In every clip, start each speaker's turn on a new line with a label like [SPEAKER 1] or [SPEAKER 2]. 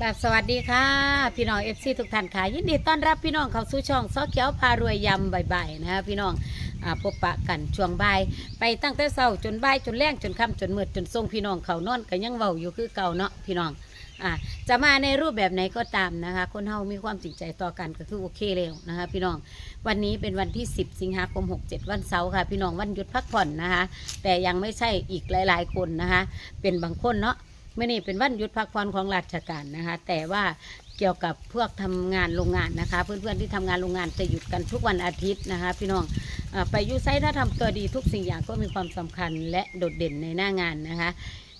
[SPEAKER 1] ครับสวัสดีค่ะ พี่น้องเอฟซีทุกท่านค่ะ ยินดีต้อนรับพี่น้องเข้าสู่ช่องซอเขียวพารวยยำบ่ายๆนะคะพี่น้องอพบปะกันช่วงบ่ายไปตั้งแต่เช้าจนบ่ายจนแรงจนค่ำจนมืดจนส่งพี่น้องเขานอนก็ยังเว้าอยู่คือเก่าเนาะพี่น้องอ่าจะมาในรูปแบบไหนก็ตามนะคะ คนเฮามีความจริงใจต่อกันก็คือโอเคแล้วนะคะ พี่น้องวันนี้เป็นวันที่ 10 สิงหาคม 67 วันเสาร์ค่ะ พี่น้องวันหยุดพักผ่อนนะคะ แต่ยังไม่ใช่อีกหลาย ๆ คนนะคะ เป็นบางคนเนาะ เมื่อนี้เป็นวันหยุดพักผ่อนของราชการนะคะ แต่ว่าเกี่ยวกับพวกทำงานโรงงานนะคะ เพื่อนๆที่ทำงานโรงงานจะหยุดกันทุกวันอาทิตย์นะคะ พี่น้องอไปยูไซต์ถ้าทำตัวดีทุกสิ่งอย่างก็มีความสำคัญและโดดเด่นในหน้างานนะคะ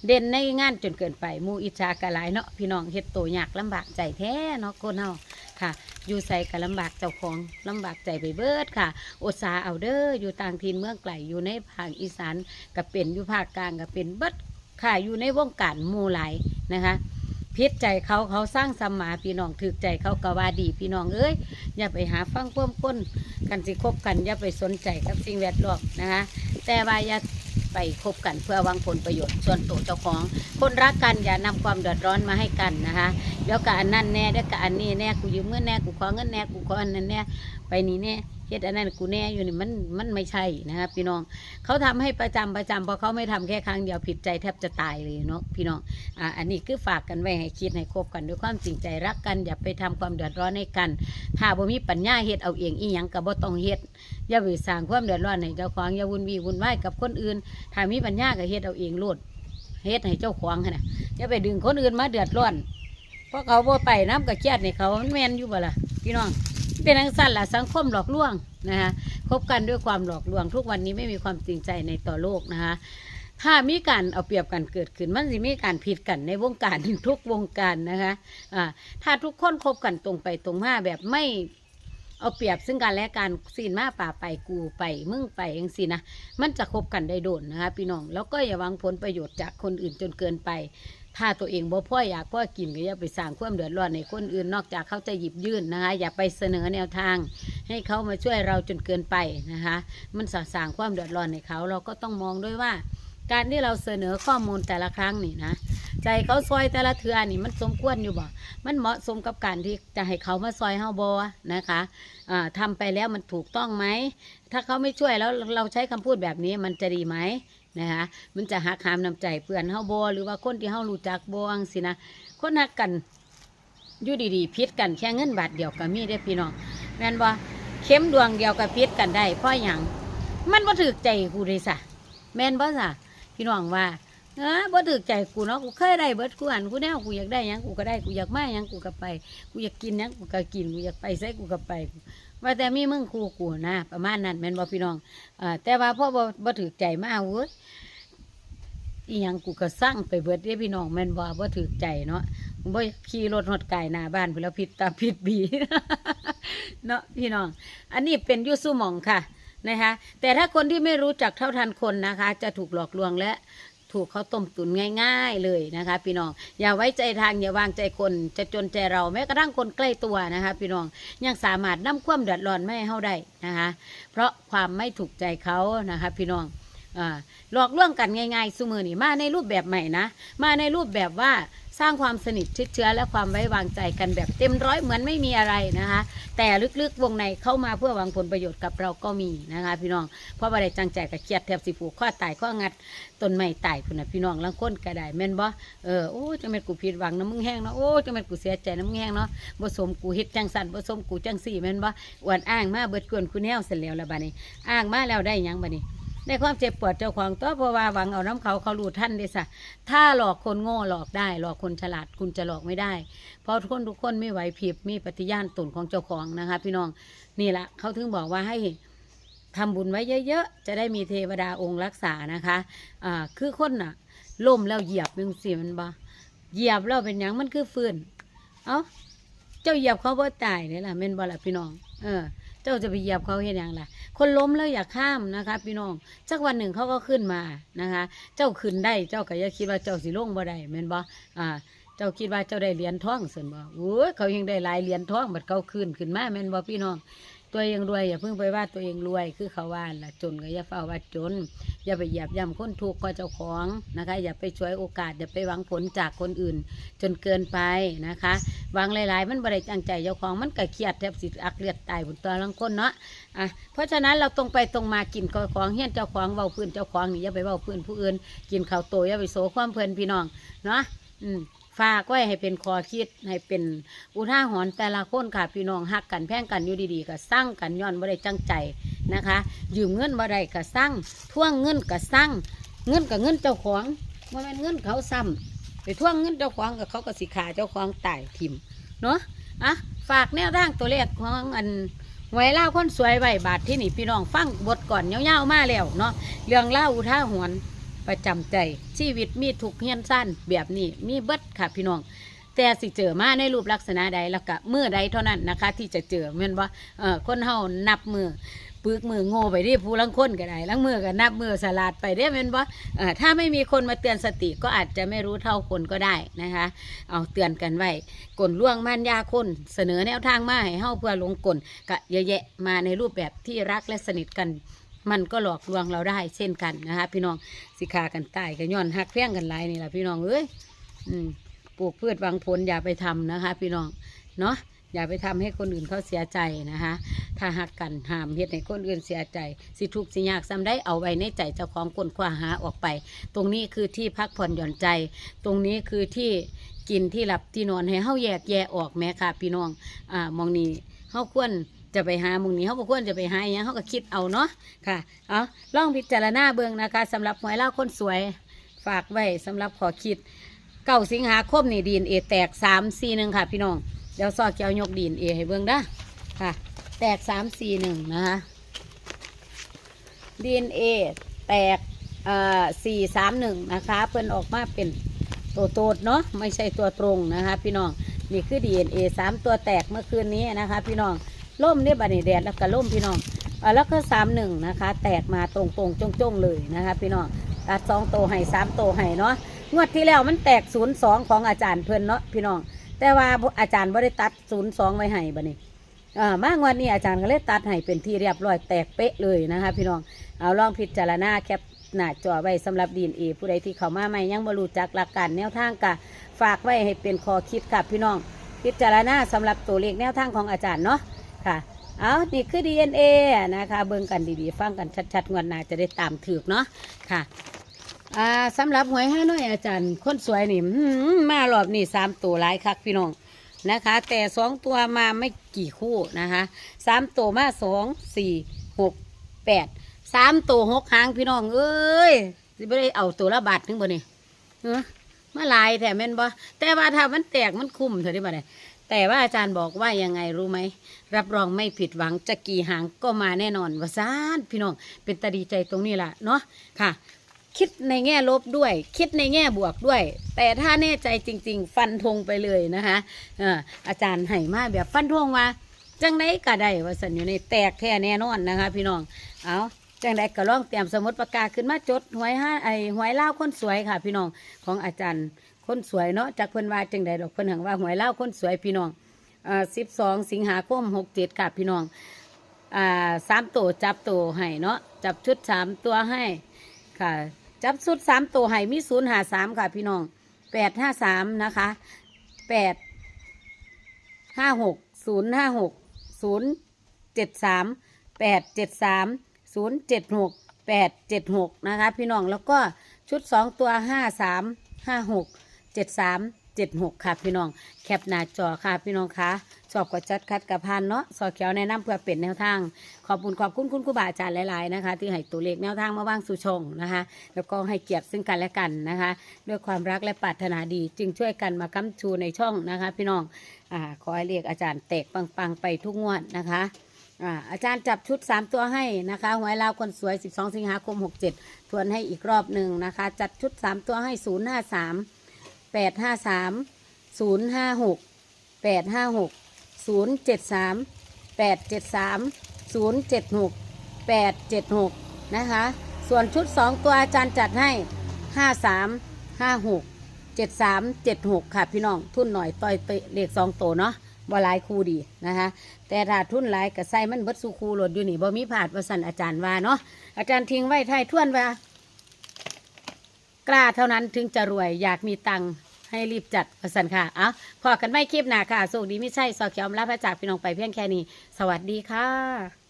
[SPEAKER 1] เด่นในงานจนเกินไปมูอิจฉากะหลายเนาะพี่น้องเฮ็ดโตวยากลำบากใจแท้เนาะคนเฮาค่ะอยู่ใส่กะลำบากเจ้าของลำบากใจไปเบิดค่ะอดสาเอาเด้ออยู่ต่างถิ่นเมืองไกลอยู่ในภาคอีสานก็เป็นอยู่ภาคกลางก็เป็นเบิด ค่ะอยู่ในวงการมู่หลายนะคะพิษใจเขาเขาสร้างสมาพี่น้องถือใจเขากว่าดีพี่น้องเอ้ยอย่าไปหาฟังพ่วมพ้นกันสิคบกันอย่าไปสนใจกับสิ่งแวดล้อมนะคะแต่ว่าอย่าไปคบกันเพื่อวังผลประโยชน์ส่วนตัวเจ้าของ คนรักกันอย่านำความเดือดร้อนมาให้กันนะคะเดี๋ยวกับอันนั้นแน่เดี๋ยวกับอันนี้แน่กูยืมเงินแน่กูขอเงินแน่กูขออันนั้นแน่ไปนี่แน่ เฮ็ดอันนั้นกูแน่อยู่นี่มันมันไม่ใช่นะคะพี่น้องเขาทำให้ประจำประจำพอเขาไม่ทำแค่ครั้งเดียวผิดใจแทบจะตายเลยเนาะพี่น้องอ่าอันนี้คือฝากกันไว้ให้คิดให้คบกันด้วยความจริงใจรักกันอย่าไปทำความเดือดร้อนให้กัน ถ้าบ่มีปัญญาเฮ็ดเอาเองอีหยังก็บ่ต้องเฮ็ดอย่าไปสร้างความเดือดร้อนให้เจ้าของอย่าวุ่นวี่วุ่นวายกับคนอื่น ถ้ามีปัญญาก็เฮ็ดเอาเองโลดเฮ็ดให้เจ้าของนะอย่าไปดึงคนอื่นมาเดือดร้อนเพราะเขาบ่ไปน้ำกับเครียดนี่เขามันแม่นอยู่บ่ล่ะพี่น้อง เป็นทังสั้นละสังคมหลอกลวงนะคะคบกันด้วยความหลอกลวง ทุกวันนี้ไม่มีความจริงใจในต่อโลกนะคะถ้ามีการเอาเปรียบกันเกิดขึ้นมันจะมีการผิดกันในวงการทุกวงการนะคะะถ้าทุกคนคบกันตรงไปตรงมาแบบไม่ เอาเปรียบซึ่งกันและกันสินมาป่าไปกูไปมึงไปเองสินะมันจะคบกันได้โดนนะคะพี่น้องแล้วก็อย่าหวังผลประโยชน์จากคนอื่นจนเกินไป ถ้าตัวเองบ่พ่ออยากพ่อกินก็อย่าไปสร้างความเดือดร้อนในคนอื่นนอกจากเขาจะหยิบยื่นนะคะอย่าไปเสนอแนวทาง ให้เขามาช่วยเราจนเกินไปนะคะมันสร้างความเดือดร้อนในเขาเราก็ต้องมองด้วยว่า การที่เราเสนอข้อมูลแต่ละครั้งนี่นะใจเขาซอยแต่ละเทือนี่มันสมควรอยู่บ่ มันเหมาะสมกับการที่จะให้เขามาซอยเฮาบ่นะคะอ่าทำไปแล้วมันถูกต้องไหม ถ้าเขาไม่ช่วยแล้วเราใช้คำพูดแบบนี้มันจะดีไหมนะคะ มันจะหักหามน้ำใจเพื่อนเฮาบ่หรือว่าคนที่เฮารู้จักบ่จังสินะคนหักกันอยู่ดีๆพิษกันแค่เงินบาทเดียวก็มีได้พี่น้องแม่นบ่เข้มดวงเดียวก็พิษกันได้เพราะหยังมันบ่ถูกใจกูเลยสะแม่นบ่สะ พี่น้องว่าเออบ่ถูกใจกูเนาะกูเคยได้เบิดกูอันกูแนวกูอยากได้ยังกูก็ได้กูอยากมายังกูก็ไป กูอยากกินยังกูก็กินกูอยากไปไสกูก็ไป ว่าแต่มีมึงคู่กูนะประมาณนั้นแม่นบ่พี่น้องเอ่อแต่ว่าพ่อบ่บ่ถูกใจมาเว้ยอีหยังกูก็สั่งไปเบิดเด้พี่น้องแม่นบ่บ่ถูกใจเนาะบ่ขี่รถหดไก่หน้าบ้านพุ่นแล้วผิดตาผิดบีเนาะพี่น้อง อันนี้เป็นยุสุหมองค่ะ นะคะแต่ถ้าคนที่ไม่รู้จักเท่าทันคนนะคะ จะถูกหลอกลวงและถูกเขาต้มตุนง่าย ๆเลยนะคะ พี่น้องอย่าไว้ใจทางอย่าวางใจคนจะจนใจเราแม้กระทั่งคนใกล้ตัวนะคะ พี่น้องยังสามารถนำความเดือดร้อนไม่ให้เฮาได้นะคะ เพราะความไม่ถูกใจเขานะคะ พี่น้องอหลอกลวงกันง่ายๆสมือนี่มาในรูปแบบใหม่นะ มาในรูปแบบว่า สร้างความสนิทชิดเชื้อและความไว้วางใจกันแบบเต็มร้อยเหมือนไม่มีอะไรนะคะ แต่ลึกๆวงในเข้ามาเพื่อหวังผลประโยชน์กับเราก็มีนะคะ พี่น้องเพราะว่าได้จังใจกับเครียดแทบสิผูกข้อตายข้องัดต้นไม้ตายพุ่นะพี่น้องลังค้นก็ไดแม่นบ่เออโอ้จังแม่นกูผิดหวังนะมึงแห้งเนาะโอ้จังแม่นกูเสียใจนะมึงแห้งเนาะบ่สมกูเฮ็ดจังสันบ่สมกูจังสี่แม่นบ่อวดอ้างมาเบิดกวนกูแนวเสร็จแล้วละบัดนี้ อ้างมาแล้วได้ยังบัดนี้ ได้ความเจ็บปวดเจ้าของตัวเพราะว่าหวังเอาน้ำเขาเขารู้ท่านด้สะถ้าหลอกคนโง่หลอกได้ หลอกคนฉลาดคุณจะหลอกไม่ได้ เพราะทุกคนทุกคนไม่ไหวพริบมีปฏิญาณตนของเจ้าของนะคะ พี่น้องนี่แหละเขาถึงบอกว่าให้ทำบุญไว้เยอะๆ จะได้มีเทวดาองค์รักษานะคะอ่าคือคนน่ะล่มแล้วเหยียบยังสิมันบ่เหยียบแล้วเป็นหยังมันคือฟืนเอ้าเจ้าเหยียบเขาบ่ตายนี่ล่ะแม่นบ่ล่ะพี่น้อง เออ เจ้าจะไปเหยียบเขาเห็นอย่างไรคนล้มแล้วอย่าข้ามนะคะ พี่น้องสักวันหนึ่งเขาก็ขึ้นมานะคะ เจ้าขึ้นได้เจ้าก็อย่าคิดว่าเจ้าสิลงบ่ได้แม่นบ่อ่าเจ้าคิดว่าเจ้าได้เหรียญทองเสินบ่โอ้ยเขายังได้หลายเหรียญทองบัดเขาขึ้นขึ้นมาแม่นบ่พี่น้อง ตัวเองรวยอย่าเพิ่งไปว่าตัวเองรวยคือเขาว่าละจนก็อย่าเฝ้าว่าจน อย่าไปเหยียบย่ำคนทุกข์ก็เจ้าของนะคะ อย่าไปช่วยโอกาสอย่าไปหวังผลจากคนอื่น จนเกินไปนะคะหวังหลาย ๆ มันบริจังใจเจ้าของมันก็เครียดแทบสิอักเลือดตายบนตัวลังคนเนาะอะเพราะฉะนั้นเราตรงไปตรงมากินของเฮี้ยนเจ้าของเว้าพื้นเจ้าของนี่อย่าไปเว้าพื้นผู้อื่น กินข้าวโตอย่าไปโสความเพลินพี่น้องเนาะอืม ฝากไว้ให้เป็นคอคิดให้เป็นอุทาหรณ์แต่ละคนค่ะพี่น้องหักกันแพ่งกันอยู่ดีๆก็สร้างกันย้อนบ่ได้จังใจนะคะ ยืมเงินบ่ได้ก็สร้างท่วงเงินก็สร้างเงินกับเงินเจ้าของบ่แม่นเงินเขาซ้ำไปท่วงเงินเจ้าของกับเขาก็สิขาเจ้าของตายทิมเนาะอะฝากแนวทางตัวเลขของอันไว้เล่าคนสวยไว้บาทที่นี่พี่น้องฟังบทก่อนยาวๆมาแล้วเนาะเรื่องเล่าอุทาหรณ์ ประจำใจชีวิตมีทุกเฮียนสั้นแบบนี้มีเบิดค่ะพี่น้อง แต่สิเจอมาในรูปลักษณะใดแล้วก็มือใดเท่านั้นนะคะ ที่จะเจอแม่นว่าเออคนเฮานับมือปึกมือโง่ไปดิผู้ลังคนก็ได้ลังมือก็นับมือสลาดไปได้แม่นว่าถ้าไม่มีคนมาเตือนสติก็อาจจะไม่รู้เท่าคนก็ได้นะคะ เอาเตือนกันไว้กลล่วงมันยาคนเสนอแนวทางมาให้เฮาเพื่อลงกลก็เยอะแยะมาในรูปแบบที่รักและสนิทกัน มันก็หลอกลวงเราได้เช่นกันนะคะพี่น้องสิขากันตายกันย้อนหักเพี้ยงกันหลายนี่แหละพี่น้องเอ้ยอืมปลูกพืชวางผลอย่าไปทำนะคะ พี่น้องเนาะอย่าไปทำให้คนอื่นเขาเสียใจนะคะ ถ้าหักกันหามเฮ็ดให้คนอื่นเสียใจ สิทุกสิยากซ้ำได้เอาไว้ในใจเจ้าของคนคว้าหาออกไป ตรงนี้คือที่พักผ่อนหย่อนใจ ตรงนี้คือที่กินที่หลับที่นอนให้เฮาแยกแยะออกแม่ค่ะ พี่น้องอ่ามองนี้เฮาควร จะไปหามุงนี้เขาบอกควรจะไปหาอย่างนี้เขาก็คิดเอาเนาะค่ะเอาลองพิจารณาเบิ่งนะคะสำหรับหวยเล่าคนสวยฝากไว้สำหรับขอคิดเก้าสิงหาคมนี่ดีนเอแตกสามสี่หนึ่งค่ะ พี่น้องเดี๋ยวซอเกียวยกดีนเอให้เบิ่งด้อค่ะ แตกสามสี่หนึ่งนะคะดีนเอแตกเอ่อสี่สามหนึ่งนะคะ เพิ่นออกมาเป็นตัวโตดเนาะไม่ใช่ตัวตรงนะคะ พี่น้องนี่คือ DNA สามตัวแตกเมื่อคืนนี้นะคะ พี่น้อง ล่มเนี่ยบัดนี้แดดแล้วก็ล่มพี่น้องอ่าแล้วก็สามหนึ่งนะคะ แตกมาตรงตรงๆจ้งๆเลยนะคะ พี่น้องตัดสองโตให้สามโตให้เนาะงวดที่แล้วมันแตกศูนย์สองของอาจารย์เพิ่นเนาะพี่น้อง แต่ว่าอาจารย์ไม่ได้ตัดศูนย์สองไว้ให้บัดนี้อ่ามางวดนี้อาจารย์ก็เลยตัดให้เป็นที่เรียบร้อยแตกเป๊ะเลยนะคะ พี่น้องเอาลองพิจารณาแคปหน้าจอไว้สำหรับดีนเอผู้ใดที่เข้ามาใหม่ยังบ่รู้จักหลักการแนวทางกะฝากไว้ให้เป็นคอคิดค่ะพี่น้อง พิจารณาสำหรับตัวเลขแนวทางของอาจารย์เนาะ ค่ะ เอานี่คือ DNA นะคะเบิ่งกันดีๆ ฟังกันชัดๆงวดหน้าจะได้ตามถือเนาะค่ะอ่าสำหรับหวยห้าน้อยอาจารย์คนสวยนี่อื้อหือมารอบนี่สามตัวหลายคักพี่น้องนะคะ แต่สองตัวมาไม่กี่คู่นะคะสามตัวมาสองสี่หกแปดสามตัวหกหางพี่น้องเอ้ยไม่ได้เอาตัวละบาทถึงบ่นี่เออมาลายแถมแม่นบ่แต่ว่าถ้ามันแตกมันคุ้มเถอะที่บ่เนี่ย แต่ว่าอาจารย์บอกว่ายังไงรู้ไหม รับรองไม่ผิดหวังจะกี่หางก็มาแน่นอนว่าซานพี่น้องเป็นตาดีใจตรงนี้ล่ะเนาะค่ะ คิดในแง่ลบด้วย คิดในแง่บวกด้วย แต่ถ้าแน่ใจจริง ๆ ฟันธงไปเลยนะคะอาจารย์ให้มาแบบฟันธงว่าจังไดก็ได้ว่าสันอยู่ในแตกแท้แน่นอนนะคะ พี่น้องเอาจังไดก็ลองเตรียมสมุดปากกาขึ้นมาจดหวยห้าไอหวยเล่าคนสวยค่ะ พี่น้องของอาจารย์ คนสวยเนาะจากเพิ่นว่าจังไดดอกเพิ่นหังว่าหวยเล่าคนสวยพี่น้องอ่าสิบสองสิงหาคมหกเจ็ดค่ะพี่น้องอ่าสามตัวจับตัวให้เนาะจับชุดสามตัวให้ค่ะ จับสุดสามตัวให้มีศูนย์หาสามค่ะพี่น้องแปดห้าสามนะคะแปดห้าหกศูนย์ห้าหกศูนย์เจ็ดสามแปดเจ็ดสามศูนย์เจ็ดหกแปดเจ็ดหกนะคะพี่น้องแล้วก็ชุดสองตัวห้าสามห้าหก เจ็ดสามเจ็ดหกค่ะพี่น้อง แคปหน้าจอค่ะพี่น้องคะสอบกดจัดคัดกับพานเนาะสอเขียวแนะนำเพื่อเป็นแนวทาง ขอบคุณขอบคุณคุณครูบาอาจารย์หลายๆนะคะ ที่ให้ตัวเลขแนวทางมาว่างสู่ชงนะคะ แล้วก็ให้เกียรติซึ่งกันและกันนะคะ ด้วยความรักและปรารถนาดี จึงช่วยกันมาค้ำชูในช่องนะคะ พี่น้องอ่าขอให้เรียกอาจารย์แตกปังๆไปทุกงวดนะคะอาอาจารย์จับชุด 3 ตัวให้นะคะหวยลาวคนสวย 12 สิงหาคม 67 ทวนให้อีกรอบหนึ่งนะคะ จัดชุด 3 ตัวให้ 053 แปดห้าสามศูนย์ห้าหกแปดห้าหกศูนย์เจ็ดสามแปดเจ็ดสามศูนย์เจ็ดหกแปดเจ็ดหกนะคะ ส่วนชุดสองตัวอาจารย์จัดให้ห้าสามห้าหกเจ็ดสามเจ็ดหกค่ะพี่น้อง ทุ่นหน่อยต่อยเลขสองตัวเนาะบ่หลายคู่ดีนะคะ แต่ถ้าทุ่นหลายกับไส้มันเบิดสูคูหลดอยู่นี่บ่มีผาดประสันอาจารย์ว่าเนาะอาจารย์ทิ้งไว้ไทยท่วนว่ากล้าเท่านั้นถึงจะรวยอยากมีตัง ให้รีบจัดว่าสั่นค่ะเอะพอกันไม่คลิปหนาค่ะสุขดีไม่ใช่สอเขียวอมลาพระจากพี่น้องไปเพียงแค่นี้ สวัสดีค่ะ